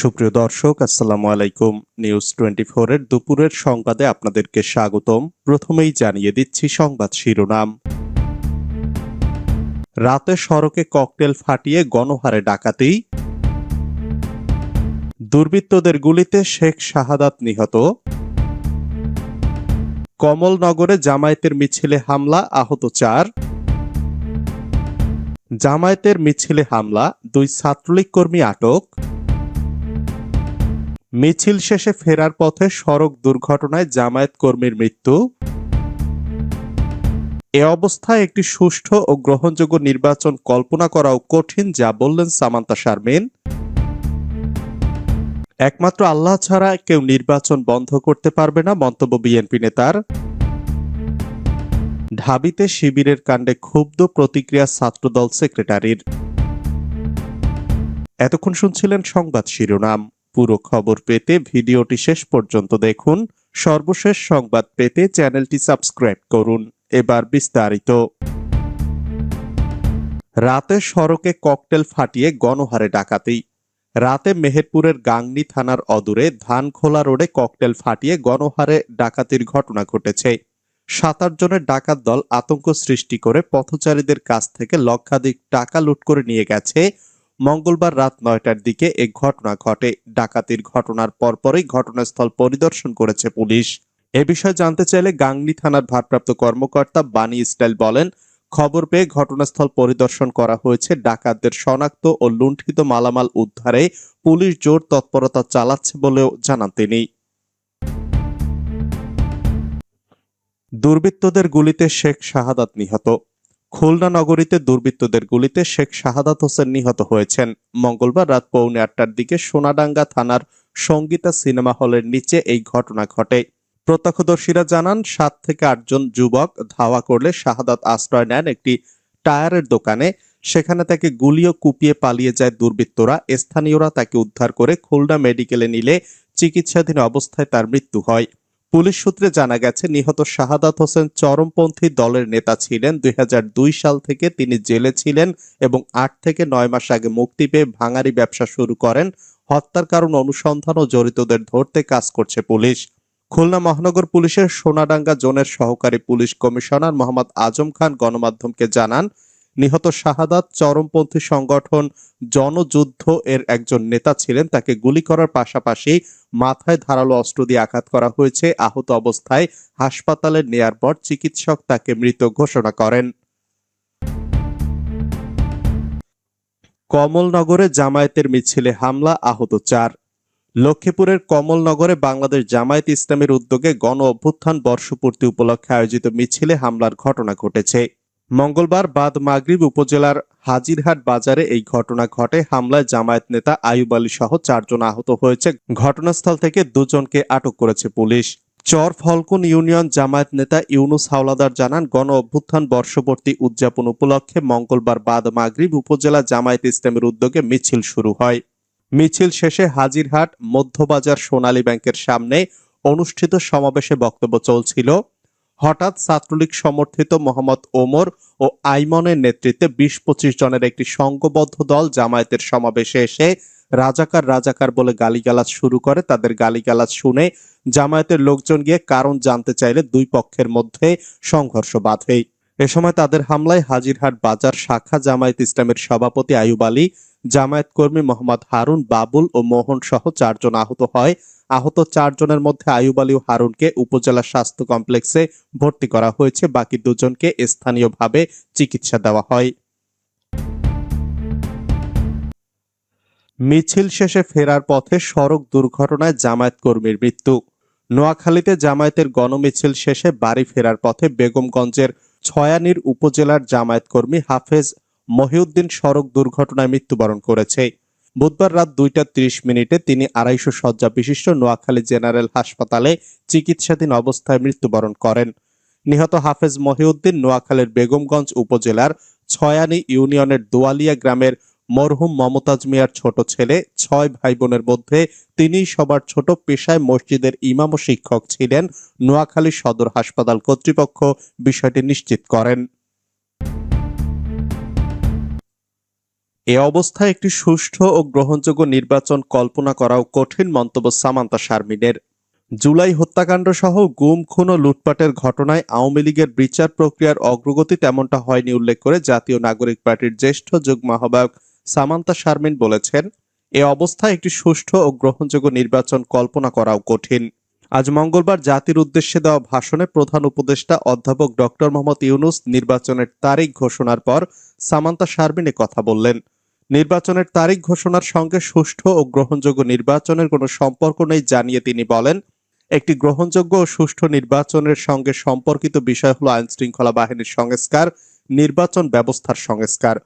সুপ্রিয় দর্শক, আসসালামু আলাইকুম। নিউজ টোয়েন্টি এর দুপুরের সংবাদে আপনাদেরকে স্বাগতম। প্রথমেই জানিয়ে দিচ্ছি সংবাদ শিরোনাম। রাতে সড়কে ককটেল ফাটিয়ে গণহারে ডাকাতি। দুর্বৃত্তদের গুলিতে শেখ শাহাদাত নিহত। কমলনগরে জামায়াতের মিছিলে হামলা, আহত চার। জামায়াতের মিছিলে হামলা, দুই ছাত্রলীগ কর্মী আটক। মিছিল শেষে ফেরার পথে সড়ক দুর্ঘটনায় জামায়াত কর্মীর মৃত্যু। এ অবস্থায় একটি সুষ্ঠু ও গ্রহণযোগ্য নির্বাচন কল্পনা করাও কঠিন, যা বললেন সামান্তা শারমিন। একমাত্র আল্লাহ ছাড়া কেউ নির্বাচন বন্ধ করতে পারবে না, মন্তব্য বিএনপি নেতার। ঢাবিতে শিবিরের কাণ্ডে ক্ষুব্ধ প্রতিক্রিয়া ছাত্রদল সেক্রেটারির। এতক্ষণ শুনছিলেন সংবাদ শিরোনাম। পুরো খবর পেতে ভিডিওটি শেষ পর্যন্ত দেখুন। সর্বশেষ সংবাদ পেতে চ্যানেলটি সাবস্ক্রাইব করুন। এবার বিস্তারিত। রাতে সড়কে ককটেল ফাটিয়ে গণহারে ডাকাতি। রাতে মেহেরপুরের গাংনী থানার অদূরে ধানখোলা রোডে ককটেল ফাটিয়ে গণহারে ডাকাতির ঘটনা ঘটেছে। সাত আট জনের ডাকাত দল আতঙ্ক সৃষ্টি করে পথচারীদের কাছ থেকে লক্ষাধিক টাকা লুট করে নিয়ে গেছে মঙ্গলবার রাত নয়টার দিকে এ ঘটনা ঘটে। ডাকাতির ঘটনার পরপরই ঘটনাস্থল পরিদর্শন করেছে পুলিশ। এ বিষয়ে জানতে চাইলে গাংনী থানার ভারপ্রাপ্ত কর্মকর্তা বানি স্টাইল বলেন, খবর পেয়ে ঘটনাস্থল পরিদর্শন করা হয়েছে। ডাকাতদের শনাক্ত ও লুণ্ঠিত মালামাল উদ্ধারে পুলিশ জোর তৎপরতা চালাচ্ছে বলেও জানান তিনি। দুর্বৃত্তদের গুলিতে শেখ শাহাদাত নিহত। খুলনা নগরীতে দুর্বৃত্তদের গুলিতে শেখ শাহাদাত হোসেন নিহত হয়েছেন। মঙ্গলবার রাত পৌনে আটটার দিকে সোনাডাঙ্গা থানার সঙ্গীতা সিনেমা হলের নিচে এই ঘটনা ঘটে। প্রত্যক্ষদর্শীরা জানান, সাত থেকে আটজন যুবক ধাওয়া করলে শাহাদাত আশ্রয় নেন একটি টায়ারের দোকানে। সেখানে তাকে গুলিও কুপিয়ে পালিয়ে যায় দুর্বৃত্তরা। স্থানীয়রা তাকে উদ্ধার করে খুলনা মেডিকেলে নিলে চিকিৎসাধীন অবস্থায় তার মৃত্যু হয়। পুলিশ সূত্রে জানা গেছে, নিহত শাহাদাত হোসেন চরমপন্থী দলের নেতা ছিলেন। দুই সাল থেকে তিনি জেলে ছিলেন এবং আট থেকে নয় মাস আগে মুক্তি পেয়ে ভাঙারি ব্যবসা শুরু করেন। হত্যার কারণ অনুসন্ধান ও জড়িতদের ধরতে কাজ করছে পুলিশ। খুলনা মহানগর পুলিশের সোনাডাঙ্গা জোনের সহকারী পুলিশ কমিশনার মোহাম্মদ আজম খান গণমাধ্যমকে জানান নিহত শাহাদাত চরমপন্থী সংগঠন জনযুদ্ধ এর একজন নেতা ছিলেন। তাকে গুলি করার পাশাপাশি মাথায় ধারালো অস্ত্র দিয়ে আঘাত করা হয়েছে। আহত অবস্থায় হাসপাতালে নেয়ার পর চিকিৎসক তাকে মৃত ঘোষণা করেন। কমলনগরে জামায়াতের মিছিলে হামলা, আহত চার। লক্ষ্মীপুরের কমলনগরে বাংলাদেশ জামায়াত ইসলামের উদ্যোগে গণ অভ্যুত্থান বর্ষপূর্তি উপলক্ষে আয়োজিত মিছিলে হামলার ঘটনা ঘটেছে। মঙ্গলবার বাদ মাগরিব উপজেলার হাজিরহাট বাজারে এই ঘটনা ঘটে। হামলায় জামায়াত নেতা আয়ুব আলী সহ চারজন আহত হয়েছে। ঘটনাস্থল থেকে দুজনকে আটক করেছে পুলিশ। চর ফলকুন ইউনিয়ন জামায়াত নেতা ইউনুস হাওলাদার জানান, গণ অভ্যুত্থান বর্ষবর্তী উদযাপন উপলক্ষে মঙ্গলবার বাদ মাগরিব উপজেলা জামায়াত ইসলামের উদ্যোগে মিছিল শুরু হয়। মিছিল শেষে হাজিরহাট মধ্যবাজার সোনালী ব্যাংকের সামনে অনুষ্ঠিত সমাবেশে বক্তব্য চলছিল। হঠাৎ ছাত্রলীগ সমর্থিত মোহাম্মদ ওমর ও আইমনের নেতৃত্বে বিশ পঁচিশ জনের একটি সংঘবদ্ধ দল জামায়াতের সমাবেশে এসে রাজাকার রাজাকার বলে গালিগালাজ শুরু করে। তাদের গালিগালাজ শুনে জামায়াতের লোকজন গিয়ে কারণ জানতে চাইলে দুই পক্ষের মধ্যে সংঘর্ষ বাধে। এ সময় তাদের হামলায় হাজিরহাট বাজার শাখা জামায়াত ইসলামের সভাপতি আয়ুব আলী জামায়াত কর্মী মোহাম্মদ হারুন, বাবুল ও মোহন সহ চারজন আহত হয়। আহত চারজনের মধ্যে আয়ুব আলী হারুনকে উপজেলা স্বাস্থ্য কমপ্লেক্সে ভর্তি করা হয়েছে। বাকি দুজনকে স্থানীয়ভাবে চিকিৎসা দেওয়া হয়। মিছিল শেষে ফেরার পথে সড়ক দুর্ঘটনায় জামায়াত কর্মীর মৃত্যু। নোয়াখালীতে জামায়াতের গণমিছিল শেষে বাড়ি ফেরার পথে বেগমগঞ্জের ছয়ানির উপজেলার জামায়াত কর্মী হাফেজ মহিউদ্দিন সড়ক দুর্ঘটনায় মৃত্যুবরণ করেছে। বুধবার রাত দুইটা ত্রিশ মিনিটে তিনি আড়াইশো শয্যা বিশিষ্ট নোয়াখালী জেনারেল হাসপাতালে চিকিৎসাধীন অবস্থায় মৃত্যুবরণ করেন। নিহত হাফেজ মহিউদ্দিন নোয়াখালীর বেগমগঞ্জ উপজেলার ছয়ানি ইউনিয়নের দোয়ালিয়া গ্রামের মরহুম মমতাজ মিয়ার ছোট ছেলে, ছয় ভাই বোনের মধ্যে তিনিই সবার ছোট পেশায় মসজিদের ইমাম ও শিক্ষক ছিলেন, নোয়াখালী সদর হাসপাতাল কর্তৃপক্ষ বিষয়টি নিশ্চিত করেন। এ অবস্থায় একটি সুষ্ঠু ও গ্রহণযোগ্য নির্বাচন কল্পনা করাও কঠিন মন্তব্য সামান্তা শারমিনের। জুলাই হত্যাকাণ্ড সহ গুম, খুন ও লুটপাটের ঘটনায় আওয়ামী লীগের বিচার প্রক্রিয়ার অগ্রগতি তেমনটা হয়নি উল্লেখ করে জাতীয় নাগরিক পার্টির জ্যেষ্ঠ যুগ্ম আহ্বায়ক সামান্তা শারমিন বলেছেন, এ অবস্থায় একটি সুষ্ঠু ও গ্রহণযোগ্য নির্বাচন কল্পনা করাও কঠিন। আজ মঙ্গলবার জাতির উদ্দেশ্যে দেওয়া ভাষণে প্রধান উপদেষ্টা অধ্যাপক ডক্টর মোহাম্মদ ইউনুস নির্বাচনের তারিখ ঘোষণার পর সামান্তা শারমিনে কথা বললেন। নির্বাচনের তারিখ ঘোষণার সঙ্গে সুষ্ঠু ও গ্রহণযোগ্য নির্বাচনের কোনো সম্পর্ক নেই জানিয়ে তিনি বলেন, একটি গ্রহণযোগ্য ও সুষ্ঠু নির্বাচনের সঙ্গে সম্পর্কিত বিষয় হলো আইন শৃঙ্খলা বাহিনীর সংস্কার, নির্বাচন ব্যবস্থার সংস্কার।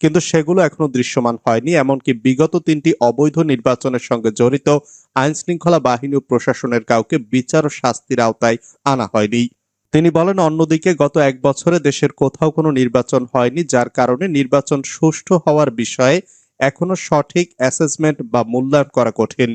কিন্তু সেগুলো এখনও দৃশ্যমান হয়নি, এমনকি বিগত তিনটি অবৈধ নির্বাচনের সঙ্গে জড়িত আইন শৃঙ্খলা বাহিনী ও প্রশাসনের কাউকে বিচার ও শাস্তির আওতায় আনা হয়নি। তিনি বলেন, অন্যদিকে গত এক বছরে দেশের কোথাও কোনো নির্বাচন হয়নি, যার কারণে নির্বাচন সুষ্ঠু হওয়ার বিষয়ে এখনও সঠিক অ্যাসেসমেন্ট বা মূল্যায়ন করা কঠিন।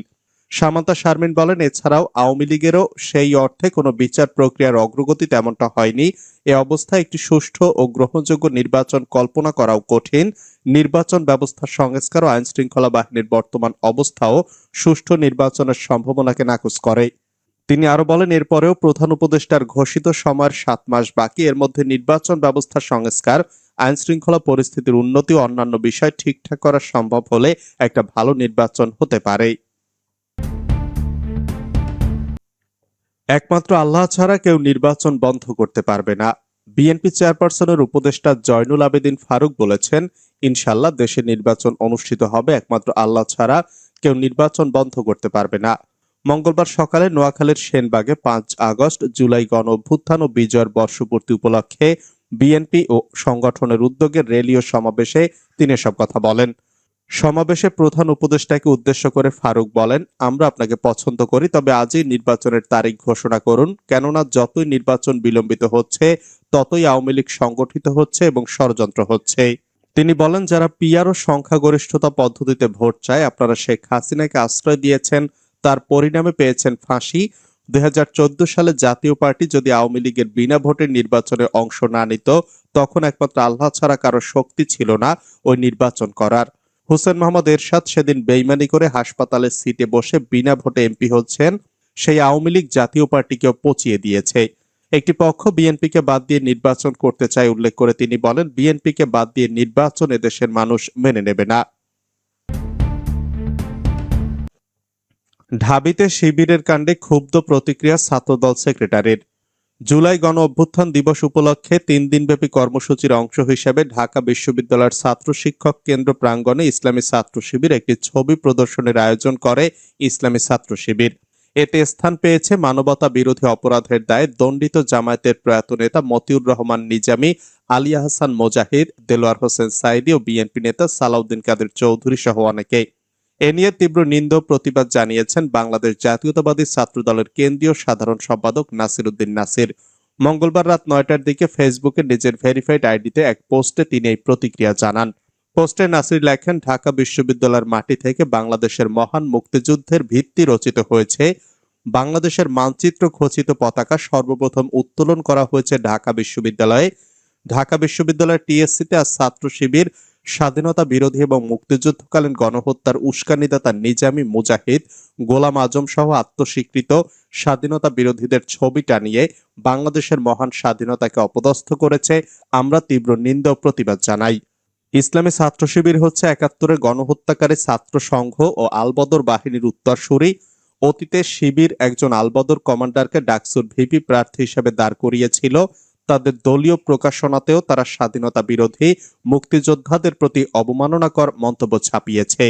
সামান্তা শারমিন বলেন, এছাড়াও আওয়ামী লীগেরও সেই অর্থে কোনো বিচার প্রক্রিয়ার অগ্রগতি তেমনটা হয়নি। এ অবস্থায় একটি সুষ্ঠু ও গ্রহণযোগ্য নির্বাচন কল্পনা করাও কঠিন। নির্বাচন ব্যবস্থা সংস্কার ও আইন শৃঙ্খলা বাহিনীর বর্তমান অবস্থাও সুষ্ঠু নির্বাচনের সম্ভাবনাকে নাকচ করে। তিনি আরও বলেন, এরপরেও প্রধান উপদেষ্টার ঘোষিত সময়ের সাত মাস বাকি। এর মধ্যে নির্বাচন ব্যবস্থা সংস্কার আইন শৃঙ্খলা পরিস্থিতির উন্নতি ও অন্যান্য বিষয় ঠিকঠাক করা সম্ভব হলে একটা ভালো নির্বাচন হতে পারে। একমাত্র আল্লাহ ছাড়া কেউ নির্বাচন বন্ধ করতে পারবে না। বিএনপি চেয়ারপারসনের উপদেষ্টা জয়নুল আবেদিন ফারুক বলেছেন ইনশাল্লাহ দেশে নির্বাচন অনুষ্ঠিত হবে, একমাত্র আল্লাহ ছাড়া কেউ নির্বাচন বন্ধ করতে পারবে না। মঙ্গলবার সকালে নোয়াখালীর সেনবাগে পাঁচ আগস্ট জুলাই গণ অভ্যুত্থান ও বিজয়ের বর্ষপূর্তি উপলক্ষে বিএনপি ও সংগঠনের উদ্যোগে ও সমাবেশে তিনি এসব কথা বলেন। সমাবেশে প্রধান উপদেষ্টাকে উদ্দেশ্য করে ফারুক বলেন, আমরা আপনাকে পছন্দ করি, তবে আজই নির্বাচনের তারিখ ঘোষণা করুন। কেননা, যতই নির্বাচন বিলম্বিত হচ্ছে, ততই আওয়ামী লীগ সংগঠিত হচ্ছে এবং ষড়যন্ত্র হচ্ছে। তিনি বলেন, যারা পিয়ার ও সংখ্যাগরিষ্ঠতা পদ্ধতিতে ভোট চায়, আপনারা শেখ হাসিনাকে আশ্রয় দিয়েছেন তার পরিণামে পেয়েছেন ফাঁসি। দুই হাজার চোদ্দ সালে জাতীয় পার্টি যদি আওয়ামী লীগের বিনা ভোটের নির্বাচনে অংশ না নিত, তখন একমাত্র আল্লাহ ছাড়া কারও শক্তি ছিল না ওই নির্বাচন করার। হোসেন মোহাম্মদ এরশাদ সেদিন বেইমানি করে হাসপাতালের সিটে বসে বিনা ভোটে এমপি হচ্ছেন। সেই আওয়ামী লীগ জাতীয় পার্টিকেও পচিয়ে দিয়েছে। একটি পক্ষ বিএনপিকে বাদ দিয়ে নির্বাচন করতে চায় উল্লেখ করে তিনি বলেন, বিএনপিকে বাদ দিয়ে নির্বাচন এদেশের মানুষ মেনে নেবে না। ঢাবিতে শিবিরের কাণ্ডে ক্ষুব্ধ প্রতিক্রিয়া ছাত্রদল সেক্রেটারির। জুলাই গণ অভ্যুত্থান দিবস উপলক্ষে তিন দিনব্যাপী কর্মসূচির অংশ হিসেবে ঢাকা বিশ্ববিদ্যালয়ের ছাত্র শিক্ষক কেন্দ্র প্রাঙ্গণে ইসলামী ছাত্র শিবির একটি ছবি প্রদর্শনের আয়োজন করে ইসলামী ছাত্র শিবির। এতে স্থান পেয়েছে মানবতা বিরোধী অপরাধের দায়ে দণ্ডিত জামায়াতের প্রয়াত নেতা মতিউর রহমান নিজামী আলিয়া হাসান মোজাহিদ, দেলোয়ার হোসেন সাইদি ও বিএনপি নেতা সালাউদ্দিন কাদের চৌধুরী সহ অনেকে এ নিয়ে তীব্র নিন্দ প্রতিবাদ জানিয়েছেন বাংলাদেশ জাতীয়তাবাদী ছাত্র দলের কেন্দ্রীয় সাধারণ সম্পাদক নাসির উদ্দিন নাসির। মঙ্গলবার রাত নয়টার দিকে ফেসবুকে নিজের ভেরিফাইড আইডিতে এক পোস্টে তিনি এই প্রতিক্রিয়া জানান। পোস্টে নাসির লেখেন, ঢাকা বিশ্ববিদ্যালয়ের মাটি থেকে বাংলাদেশের মহান মুক্তিযুদ্ধের ভিত্তি রচিত হয়েছে। বাংলাদেশের মানচিত্র খচিত পতাকা সর্বপ্রথম উত্তোলন করা হয়েছে ঢাকা বিশ্ববিদ্যালয়ে। ঢাকা বিশ্ববিদ্যালয়ের টিএসসিতে আজ ছাত্র শিবির স্বাধীনতা বিরোধী এবং মুক্তিযুদ্ধকালীন গণহত্যার উস্কানিদাতা নিজামী মুজাহিদ, গোলাম আজম সহ আত্মস্বীকৃত স্বাধীনতা বিরোধীদের ছবি টানিয়ে বাংলাদেশের মহান স্বাধীনতাকে অপদস্থ করেছে, আমরা তীব্র নিন্দা প্রতিবাদ জানাই। ইসলামী ছাত্র শিবির হচ্ছে একাত্তরের গণহত্যাকারী ছাত্র সংঘ ও আলবদর বাহিনীর উত্তরসূরি। অতীতে শিবির একজন আলবদর কমান্ডারকে ডাকসুর ভিপি প্রার্থী হিসেবে দাঁড় করিয়েছিল। তাদের দলীয় প্রকাশনাতেও তারা স্বাধীনতা বিরোধী মুক্তিযোদ্ধাদের প্রতি অবমাননাকর মন্তব্য ছাপিয়েছে।